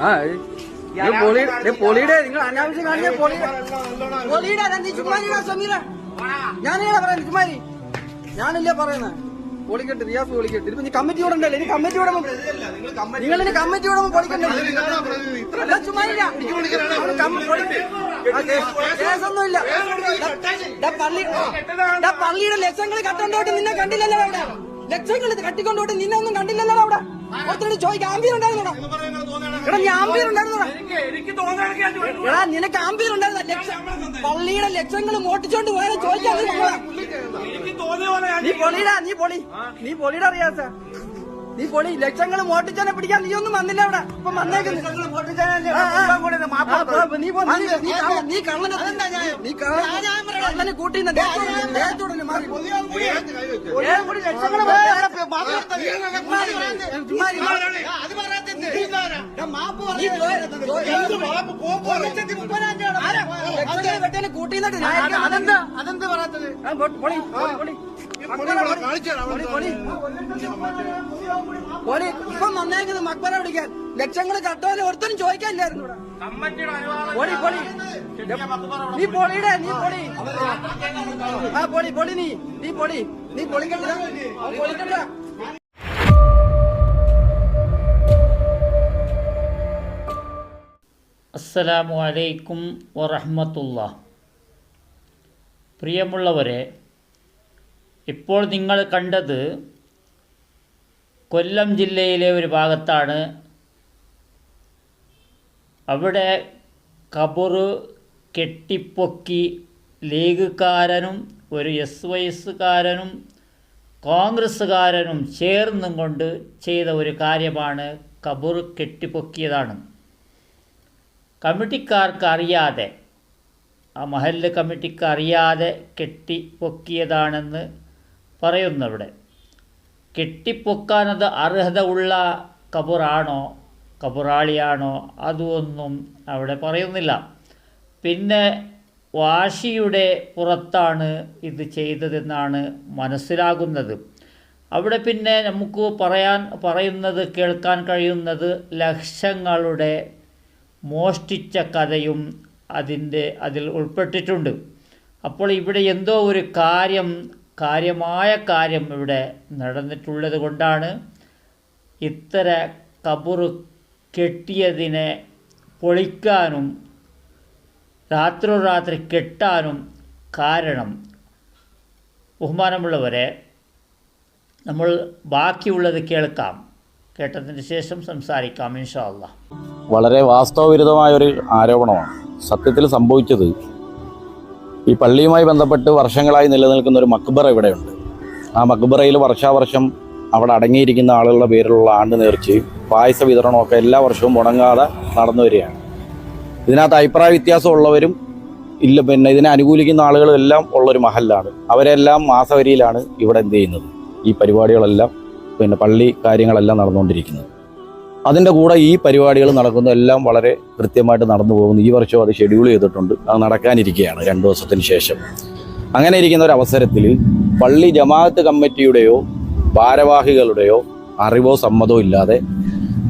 ആ പൊളിയുടെ നിങ്ങൾ അനാവശ്യം കാണിച്ച പൊളിയുടെ പൊളിയുടെ അതാ നീ ചുമ്മാരിടാ സമീറ. ഞാനിങ്ങനെ പറയാം ചുമ്മാരി ഞാനില്ല പറയുന്നത്? പൊളിക്കട്ടെ റിയാസ് പൊളിക്കട്ടെ. ഇതിപ്പോ നീ കമ്മിറ്റി വിടണ്ടല്ലേ ഇനി കമ്മിറ്റി വിടുമ്പോ നിങ്ങൾ ഇനി കമ്മിറ്റി വിടുമ്പോ പൊളിക്കണ്ടേ. കേസൊന്നുമില്ല. പള്ളിയുടെ ലക്ഷങ്ങൾ കട്ടണ്ടോട്ട് നിന്നെ കണ്ടില്ലല്ലോ അവിടെ. ലക്ഷങ്ങൾ കട്ടിക്കൊണ്ടോട്ട് നിന്നെ ഒന്നും കണ്ടില്ലല്ലോ അവിടെ. ഒത്തിരി ചോദിക്കാം ആംബിയർ ഉണ്ടായിരുന്നോടാ? എടാ നീ ആംബിയർ ഉണ്ടായിരുന്നോടാ. എടാ നിനക്ക് ആംബിയർ ഉണ്ടായിരുന്ന ലക്ഷം പള്ളിയുടെ ലക്ഷങ്ങൾ മോട്ടിച്ചോണ്ട് പോയാൽ ചോദിക്കാൻ നീ പൊളിടാ നീ പൊളി. നീ പൊളിയുടെ അറിയാത്ത നീ പൊളി ലക്ഷങ്ങൾ മോട്ടിച്ചാനെ പിടിക്കാൻ നീ ഒന്നും വന്നില്ല അവിടെ ഇപ്പൊ വന്നേക്കുന്നു നീ കള്ളനെ കൂട്ടി ലക്ഷങ്ങൾ കൂട്ടിന്നിട്ട് അതെന്താ അതെന്താ പറയാത്തത് പൊളി പൊളി ഇപ്പം വന്നേക്കുന്നത് മക്ബറ പിടിക്കാൻ. ലക്ഷങ്ങൾ കട്ടോലെ ഒരുത്തനും ചോദിക്കാനില്ലായിരുന്നു പൊളി പൊളി നീ പൊളിയുടെ നീ പൊളി. ആ പൊളി പൊളി നീ. നീ പൊളി. നീ പൊളിക്കണ്ട. പൊളിക്കണ്ട. അസ്സലാമു അലൈക്കും വറഹ്മത്തുള്ള പ്രിയമുള്ളവരെ ഇപ്പോൾ നിങ്ങൾ കണ്ടത് കൊല്ലം ജില്ലയിലെ ഒരു ഭാഗത്താണ്. അവിടെ കബറ് കെട്ടിപ്പൊക്കി ലീഗുകാരനും ഒരു എസ് വൈ കോൺഗ്രസ്സുകാരനും ചേർന്നും കൊണ്ട് ചെയ്ത ഒരു കാര്യമാണ് കബറ് കെട്ടിപ്പൊക്കിയതാണ്. കമ്മിറ്റിക്കാർക്ക് അറിയാതെ ആ മഹല്ല് കമ്മിറ്റിക്ക് അറിയാതെ കെട്ടിപ്പൊക്കിയതാണെന്ന് പറയുന്നവിടെ കെട്ടിപ്പൊക്കാനത് അർഹത ഉള്ള കബറാണോ കബറാളിയാണോ അതൊന്നും അവിടെ പറയുന്നില്ല. പിന്നെ വാശിയുടെ പുറത്താണ് ഇത് ചെയ്തതെന്നാണ് മനസ്സിലാകുന്നത്. അവിടെ പിന്നെ നമുക്ക് പറയാൻ പറയുന്നത് കേൾക്കാൻ കഴിയുന്നത് ലക്ഷങ്ങളുടെ മോഷ്ടിച്ച കഥയും അതിന്റെ അതിൽ ഉൾപ്പെട്ടിട്ടുണ്ട്. അപ്പോൾ ഇവിടെ എന്തോ ഒരു കാര്യം കാര്യമായ കാര്യം ഇവിടെ നടന്നിട്ടുള്ളത് കൊണ്ടാണ് ഇത്തര കബറ് കെട്ടിയതിനെ പൊളിക്കാനും രാത്രോരാത്രി കെട്ടാനും കാരണം ബഹുമാനമുള്ളവരെ നമ്മൾ ബാക്കിയുള്ളത് കേൾക്കാം. കേട്ടതിന് ശേഷം സംസാരിക്കാം ഇൻഷാ അള്ളാഹ് വളരെ വാസ്തവവിരുദ്ധമായ ഒരു ആരോപണമാണ്. സത്യത്തിൽ സംഭവിച്ചത് ഈ പള്ളിയുമായി ബന്ധപ്പെട്ട് വർഷങ്ങളായി നിലനിൽക്കുന്ന ഒരു മക്ബറ ഇവിടെയുണ്ട്. ആ മക്ബറയിൽ വർഷാവർഷം അവിടെ അടങ്ങിയിരിക്കുന്ന ആളുകളുടെ പേരിലുള്ള ആണ്ട് നേർച്ചയും പായസ വിതരണമൊക്കെ എല്ലാ വർഷവും മുടങ്ങാതെ നടന്നു വരികയാണ്. ഇതിനകത്ത് അഭിപ്രായ വ്യത്യാസമുള്ളവരും ഇല്ല പിന്നെ ഇതിനെ അനുകൂലിക്കുന്ന ആളുകളും എല്ലാം ഉള്ളൊരു മഹലാണ് അവരെല്ലാം മാസവരിയിലാണ് ഇവിടെ എന്ത് ചെയ്യുന്നത്. ഈ പരിപാടികളെല്ലാം പിന്നെ പള്ളി കാര്യങ്ങളെല്ലാം നടന്നുകൊണ്ടിരിക്കുന്നത്. അതിന്റെ കൂടെ ഈ പരിപാടികൾ നടക്കുന്നതെല്ലാം വളരെ കൃത്യമായിട്ട് നടന്നു പോകുന്നു. ഈ വർഷം അത് ഷെഡ്യൂൾ ചെയ്തിട്ടുണ്ട്. അത് നടക്കാനിരിക്കുകയാണ് രണ്ട് ദിവസത്തിന് ശേഷം. അങ്ങനെ ഇരിക്കുന്ന ഒരു അവസരത്തിൽ പള്ളി ജമാഅത്ത് കമ്മിറ്റിയുടെയോ ഭാരവാഹികളുടെയോ അറിവോ സമ്മതമോ ഇല്ലാതെ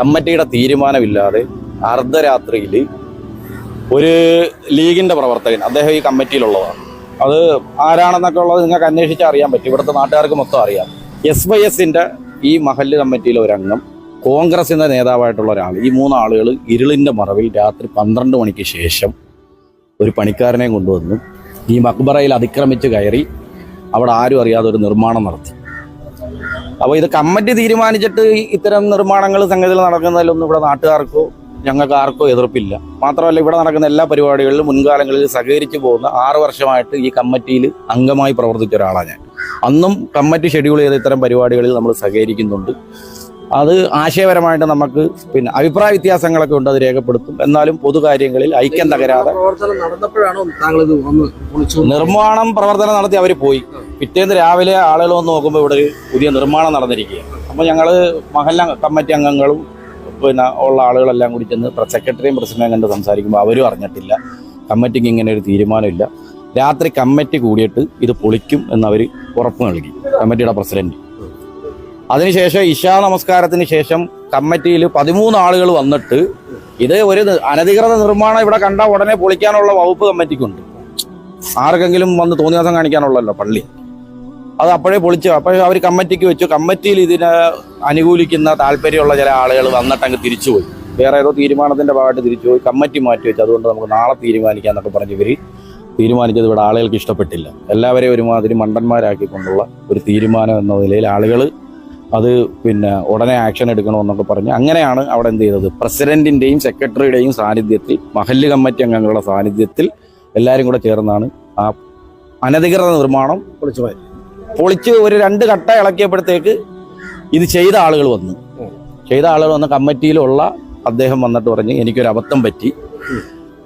കമ്മിറ്റിയുടെ തീരുമാനമില്ലാതെ അർദ്ധരാത്രിയിൽ ഒരു ലീഗിന്റെ പ്രവർത്തകൻ അദ്ദേഹം ഈ കമ്മിറ്റിയിലുള്ളതാണ്. അത് ആരാണെന്നൊക്കെ ഉള്ളത് നിങ്ങൾക്ക് അന്വേഷിച്ചാൽ അറിയാൻ പറ്റും. ഇവിടുത്തെ നാട്ടുകാർക്ക് മൊത്തം അറിയാം. എസ് വൈ എസിന്റെ ഈ മഹല്ല് കമ്മിറ്റിയിലെ ഒരംഗം കോൺഗ്രസിന്റെ നേതാവായിട്ടുള്ള ഒരാൾ ഈ മൂന്നാളുകൾ ഇരുളിന്റെ മറവിൽ രാത്രി പന്ത്രണ്ട് മണിക്ക് ശേഷം ഒരു പണിക്കാരനെ കൊണ്ടുവന്നു. ഈ മക്ബറയിൽ അതിക്രമിച്ച് കയറി അവിടെ ആരും അറിയാതെ ഒരു നിർമ്മാണം നടത്തി. അപ്പോൾ ഇത് കമ്മിറ്റി തീരുമാനിച്ചിട്ട് ഇത്തരം നിർമ്മാണങ്ങൾ സംഗതികൾ നടക്കുന്നതിലൊന്നും ഇവിടെ നാട്ടുകാർക്കോ ഞങ്ങൾക്ക് ആർക്കോ എതിർപ്പില്ല. മാത്രമല്ല ഇവിടെ നടക്കുന്ന എല്ലാ പരിപാടികളിലും മുൻകാലങ്ങളിൽ സഹകരിച്ചു പോകുന്ന ആറു വർഷമായിട്ട് ഈ കമ്മിറ്റിയിൽ അംഗമായി പ്രവർത്തിച്ച ഒരാളാണ് ഞാൻ. അന്നും കമ്മിറ്റി ഷെഡ്യൂൾ ചെയ്ത ഇത്തരം പരിപാടികളിൽ നമ്മൾ സഹകരിക്കുന്നുണ്ട്. അത് ആശയപരമായിട്ട് നമുക്ക് പിന്നെ അഭിപ്രായ വ്യത്യാസങ്ങളൊക്കെ ഉണ്ട് അത് രേഖപ്പെടുത്തും. എന്നാലും പൊതുകാര്യങ്ങളിൽ ഐക്യം തകരാതെ നിർമ്മാണം പ്രവർത്തനം നടത്തി അവർ പോയി. പിറ്റേന്ന് രാവിലെ ആളുകൾ വന്ന് നോക്കുമ്പോൾ ഇവിടെ പുതിയ നിർമ്മാണം നടന്നിരിക്കുകയാണ്. അപ്പോൾ ഞങ്ങൾ മഹല്ല കമ്മിറ്റി അംഗങ്ങളും പിന്നെ ഉള്ള ആളുകളെല്ലാം കൂടി ചെന്ന് സെക്രട്ടറിയും പ്രസിഡന്റും കണ്ട് സംസാരിക്കുമ്പോൾ അവരും അറിഞ്ഞിട്ടില്ല. കമ്മിറ്റിക്ക് ഇങ്ങനെ ഒരു തീരുമാനമില്ല. രാത്രി കമ്മിറ്റി കൂടിയിട്ട് ഇത് പൊളിക്കും എന്നവർ ഉറപ്പ് നൽകി. കമ്മിറ്റിയുടെ പ്രസിഡന്റ്. അതിനുശേഷം ഇഷാ നമസ്കാരത്തിന് ശേഷം കമ്മിറ്റിയിൽ പതിമൂന്ന് ആളുകൾ വന്നിട്ട് ഇത് ഒരു അനധികൃത നിർമ്മാണം ഇവിടെ കണ്ട ഉടനെ പൊളിക്കാനുള്ള വകുപ്പ് കമ്മിറ്റിക്കുണ്ട്. ആർക്കെങ്കിലും വന്ന് തോന്നിയാസം കാണിക്കാനുള്ളല്ലോ പള്ളി. അത് അപ്പോഴേ പൊളിച്ചു അപ്പോഴേ അവർ കമ്മിറ്റിക്ക് വെച്ചു. കമ്മിറ്റിയിൽ ഇതിനെ അനുകൂലിക്കുന്ന താല്പര്യമുള്ള ചില ആളുകൾ വന്നിട്ട് അങ്ങ് തിരിച്ചുപോയി. വേറെ ഏതോ തീരുമാനത്തിന്റെ ഭാഗമായിട്ട് തിരിച്ചുപോയി. കമ്മിറ്റി മാറ്റി വെച്ചു. അതുകൊണ്ട് നമുക്ക് നാളെ തീരുമാനിക്കാം എന്നൊക്കെ പറഞ്ഞ് ഇവർ തീരുമാനിച്ചത് ഇവിടെ ആളുകൾക്ക് ഇഷ്ടപ്പെട്ടില്ല. എല്ലാവരെയും ഒരുമാതിരി മണ്ടന്മാരാക്കിക്കൊണ്ടുള്ള ഒരു തീരുമാനം എന്ന നിലയിൽ ആളുകൾ അത് പിന്നെ ഉടനെ ആക്ഷൻ എടുക്കണമെന്നൊക്കെ പറഞ്ഞ് അങ്ങനെയാണ് അവിടെ എന്ത് ചെയ്തത്. പ്രസിഡന്റിന്റെയും സെക്രട്ടറിയുടെയും സാന്നിധ്യത്തിൽ മഹല്ല് കമ്മിറ്റി അംഗങ്ങളുടെ സാന്നിധ്യത്തിൽ എല്ലാവരും കൂടെ ചേർന്നാണ് ആ അനധികൃത നിർമ്മാണം പൊളിച്ചു പൊളിച്ച് ഒരു രണ്ട് കട്ട ഇളക്കിയപ്പോഴത്തേക്ക് ഇത് ചെയ്ത ആളുകൾ വന്നു. ചെയ്ത ആളുകൾ വന്ന കമ്മിറ്റിയിലുള്ള അദ്ദേഹം വന്നിട്ട് പറഞ്ഞ് എനിക്കൊരു അബദ്ധം പറ്റി.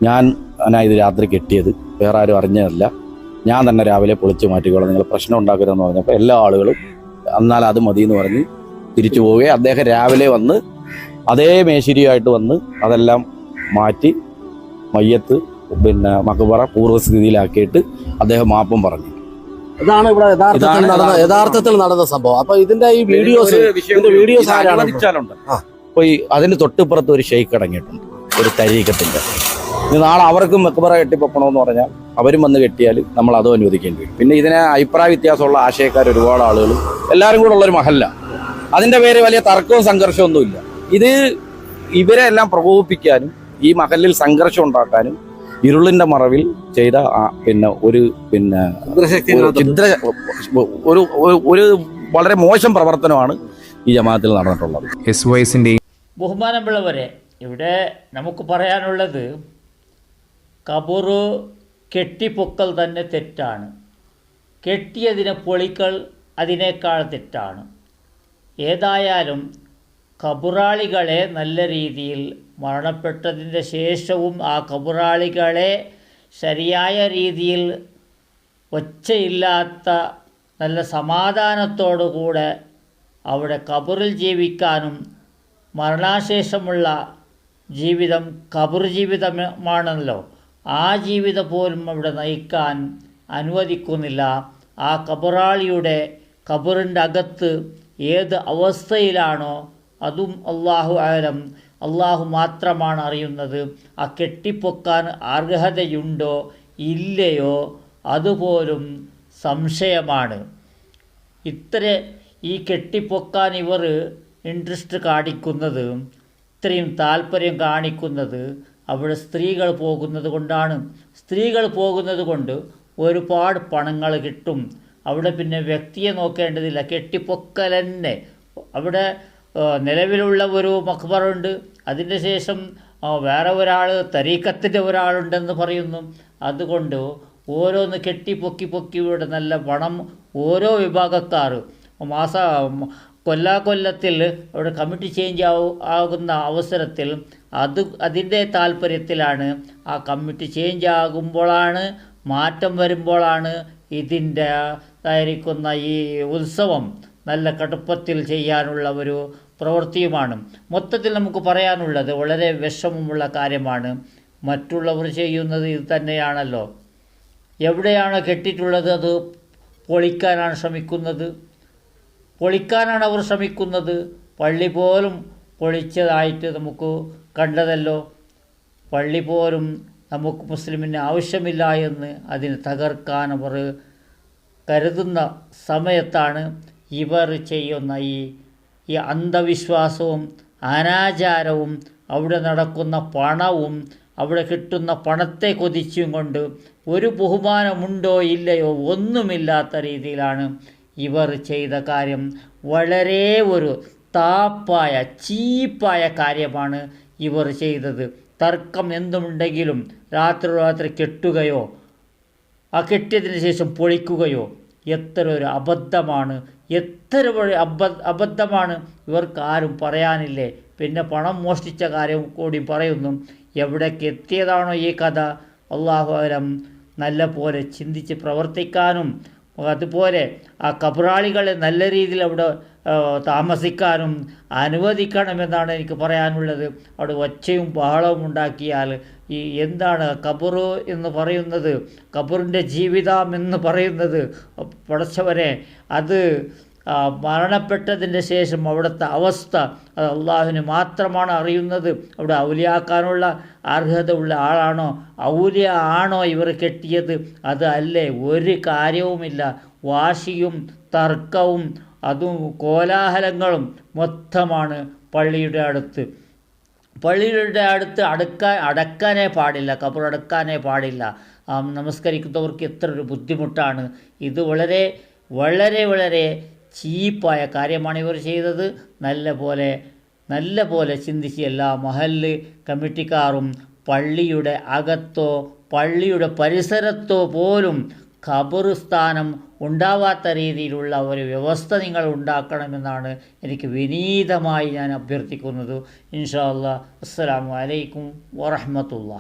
ഞാൻ എന്നാ ഇത് രാത്രി കെട്ടിയത്. വേറെ ആരും അറിഞ്ഞതല്ല. ഞാൻ തന്നെ രാവിലെ പൊളിച്ചു മാറ്റിക്കോളാം. നിങ്ങൾ പ്രശ്നം ഉണ്ടാക്കരുതെന്ന് പറഞ്ഞപ്പോൾ എല്ലാ ആളുകളും എന്നാൽ അത് മതി എന്ന് പറഞ്ഞ് തിരിച്ചു പോവുകയും അദ്ദേഹം രാവിലെ വന്ന് അതേ മേശിരിയായിട്ട് വന്ന് അതെല്ലാം മാറ്റി മയ്യത്ത് പിന്നെ മക്കബറ പൂർവസ്ഥിതിയിലാക്കിയിട്ട് അദ്ദേഹം മാപ്പും പറഞ്ഞു. ഇതാണ് ഇവിടെ യഥാർത്ഥത്തിൽ നടന്ന യഥാർത്ഥത്തിൽ നടന്ന സംഭവം. അപ്പൊ ഇതിന്റെ ഈ വീഡിയോസ് ഇതിന്റെ വീഡിയോസ് ആരാണ്. അപ്പൊ ഈ അതിന് തൊട്ടിപ്പുറത്ത് ഒരു ഷെയ്ക്ക് അടങ്ങിയിട്ടുണ്ട്. ഒരു തരീക്കത്തിന്റെ ഇനി നാളെ അവർക്കും മെക്കബറ കെട്ടിപ്പൊക്കണമെന്ന് പറഞ്ഞാൽ അവരും വന്ന് കെട്ടിയാൽ നമ്മൾ അതും അനുവദിക്കേണ്ടി വരും. പിന്നെ ഇതിനെ അഭിപ്രായ വ്യത്യാസമുള്ള ആശയക്കാർ ഒരുപാട് ആളുകൾ എല്ലാവരും കൂടെ ഉള്ളൊരു മഹല്ല. അതിന്റെ പേര് വലിയ തർക്കവും സംഘർഷവും ഒന്നുമില്ല ഇത് ഇവരെ എല്ലാം പ്രകോപിപ്പിക്കാനും ഈ മഹലിൽ സംഘർഷം ഉണ്ടാക്കാനും ഇരുളിന്റെ മറവിൽ ചെയ്ത ആ- പിന്നെ ഒരു പിന്നെ ഒരു ചിത്ര ഒരു ഒരു- വളരെ മോശം പ്രവർത്തനമാണ് ഈ ജമാഅത്തിൽ നടന്നിട്ടുള്ളത്. എസ് വൈസിന്റെയും ബഹുമാനമുള്ളവരെ ഇവിടെ നമുക്ക് പറയാനുള്ളത് കബറ് കെട്ടിപ്പൊക്കൽ തന്നെ തെറ്റാണ്. കെട്ടിയതിനെ പൊളിക്കൽ അതിനേക്കാൾ തെറ്റാണ്. ഏതായാലും കബുറാളികളെ നല്ല രീതിയിൽ മരണപ്പെട്ടതിന്റെ ശേഷവും ആ കബുറാളികളെ ശരിയായ രീതിയിൽ ഒച്ചയില്ലാത്ത നല്ല സമാധാനത്തോടുകൂടെ അവിടെ കബറിൽ ജീവിക്കാനും മരണാശേഷമുള്ള ജീവിതം കബർ ജീവിതമാണല്ലോ. ആ ജീവിതം പോലും അവിടെ നയിക്കാൻ അനുവദിക്കുന്നില്ല. ആ കബറാളിയുടെ കബറിന്റെ അകത്ത് ഏത് അവസ്ഥയിലാണോ അതും അള്ളാഹു ആലം. അള്ളാഹു മാത്രമാണ് അറിയുന്നത്. ആ കെട്ടിപ്പൊക്കാൻ അർഹതയുണ്ടോ ഇല്ലയോ അതുപോലും സംശയമാണ്. ഇത്ര ഈ കെട്ടിപ്പൊക്കാൻ ഇവർ ഇൻട്രസ്റ്റ് കാണിക്കുന്നത് ഇത്രയും താല്പര്യം കാണിക്കുന്നത് അവിടെ സ്ത്രീകൾ പോകുന്നത് കൊണ്ടാണ്. സ്ത്രീകൾ പോകുന്നത് കൊണ്ട് ഒരുപാട് പണങ്ങൾ കിട്ടും. അവിടെ പിന്നെ വ്യക്തിയെ നോക്കേണ്ടതില്ല. കെട്ടിപ്പൊക്കൽ തന്നെ. അവിടെ നിലവിലുള്ള ഒരു മക്ബറുണ്ട് അതിന്റെ ശേഷം വേറെ ഒരാൾ തരീക്കത്തിന്റെ ഒരാളുണ്ടെന്ന് പറയുന്നു. അതുകൊണ്ട് ഓരോന്ന് കെട്ടി പൊക്കി പൊക്കി ഇവിടെ നല്ല പണം ഓരോ വിഭാഗക്കാർ. മാസ കൊല്ലാക്കൊല്ലത്തിൽ അവിടെ കമ്മിറ്റി ചേഞ്ച് ആവു ആകുന്ന അവസരത്തിൽ അത് അതിന്റെ താല്പര്യത്തിലാണ് ആ കമ്മിറ്റി ചേഞ്ച് ആകുമ്പോഴാണ് മാറ്റം വരുമ്പോഴാണ് ഇതിന്റെ ആയിരിക്കുന്ന ഈ ഉത്സവം നല്ല കടുപ്പത്തിൽ ചെയ്യാനുള്ള ഒരു പ്രവൃത്തിയുമാണ്. മൊത്തത്തിൽ നമുക്ക് പറയാനുള്ളത് വളരെ വിഷമമുള്ള കാര്യമാണ്. മറ്റുള്ളവർ ചെയ്യുന്നത് ഇത് തന്നെയാണല്ലോ. എവിടെയാണോ കെട്ടിയിട്ടുള്ളത് അത്? പൊളിക്കാനാണ് ശ്രമിക്കുന്നത്. പൊളിക്കാനാണ് അവർ ശ്രമിക്കുന്നത്. പള്ളി പോലും പൊളിച്ചതായിട്ട് നമുക്ക് കണ്ടതല്ലോ. പള്ളി പോലും നമുക്ക് മുസ്ലിമിന് ആവശ്യമില്ല എന്ന് അതിനെ തകർക്കാൻ അവർ കരുതുന്ന സമയത്താണ് ഇവർ ചെയ്യുന്ന ഈ ഈ അന്ധവിശ്വാസവും അനാചാരവും അവിടെ നടക്കുന്ന പണവും അവിടെ കിട്ടുന്ന പണത്തെ കൊതിച്ചും കൊണ്ട് ഒരു ബഹുമാനമുണ്ടോ ഇല്ലയോ ഒന്നുമില്ലാത്ത രീതിയിലാണ് ഇവർ ചെയ്ത കാര്യം വളരെ ഒരു താപ്പായ ചീപ്പായ കാര്യമാണ് ഇവർ ചെയ്തത്. തർക്കം എന്തുണ്ടെങ്കിലും രാത്രി രാത്രി കെട്ടുകയോ ആ കെട്ടിയതിന് ശേഷം പൊളിക്കുകയോ എത്ര ഒരു അബദ്ധമാണ് എത്ര ഒരു അബ അബദ്ധമാണ്. ഇവർക്ക് ആരും പറയാനില്ലേ? പിന്നെ പണം മോഷ്ടിച്ച കാര്യം കൂടി പറയുന്നു. എവിടേക്ക് എത്തിയതാണോ ഈ കഥ? അള്ളാഹു അലം നല്ല പോലെ ചിന്തിച്ച് പ്രവർത്തിക്കാനും അതുപോലെ ആ കബറാളികളെ നല്ല രീതിയിൽ അവിടെ താമസിക്കാനും അനുവദിക്കണമെന്നാണ് എനിക്ക് പറയാനുള്ളത്. അവിടെ ഒച്ചയും ബഹളവും ഉണ്ടാക്കിയാൽ ഈ എന്താണ് കബറ് എന്ന് പറയുന്നത്? കബറിന്റെ ജീവിതം എന്ന് പറയുന്നത്? പടച്ചവനെ അത് മരണപ്പെട്ടതിന്റെ ശേഷം അവിടുത്തെ അവസ്ഥ അത് അള്ളാഹുവിന് മാത്രമാണ് അറിയുന്നത്. അവിടെ ഔലിയാക്കാനുള്ള അർഹത ഉള്ള ആളാണോ? ഔലിയ ആണോ ഇവർ കെട്ടിയത്? അത് അല്ലേ ഒരു കാര്യവുമില്ല. വാശിയും തർക്കവും അതും കോലാഹലങ്ങളും മൊത്തമാണ് പള്ളിയുടെ അടുത്ത്. പള്ളിയുടെ അടുത്ത് അടുക്കാൻ അടക്കാനേ പാടില്ല കബർ അടക്കാനേ പാടില്ല. നമസ്കരിക്കുന്നവർക്ക് എത്ര ഒരു ബുദ്ധിമുട്ടാണ്. ഇത് വളരെ വളരെ വളരെ ചീപ്പായ കാര്യമാണ് ഇവർ ചെയ്തത്. നല്ല പോലെ നല്ല പോലെ ചിന്തിച്ച് എല്ലാ മഹല്ല് കമ്മിറ്റിക്കാരും പള്ളിയുടെ അകത്തോ പള്ളിയുടെ പരിസരത്തോ പോലും ഖബറുസ്ഥാനം ഉണ്ടാവാത്ത രീതിയിലുള്ള ഒരു വ്യവസ്ഥ നിങ്ങൾ ഉണ്ടാക്കണമെന്നാണ് എനിക്ക് വിനീതമായി ഞാൻ അഭ്യർത്ഥിക്കുന്നത്. ഇൻഷാ അല്ലാ അസ്സലാമു അലൈക്കും വറഹ്മത്തുള്ളാഹി.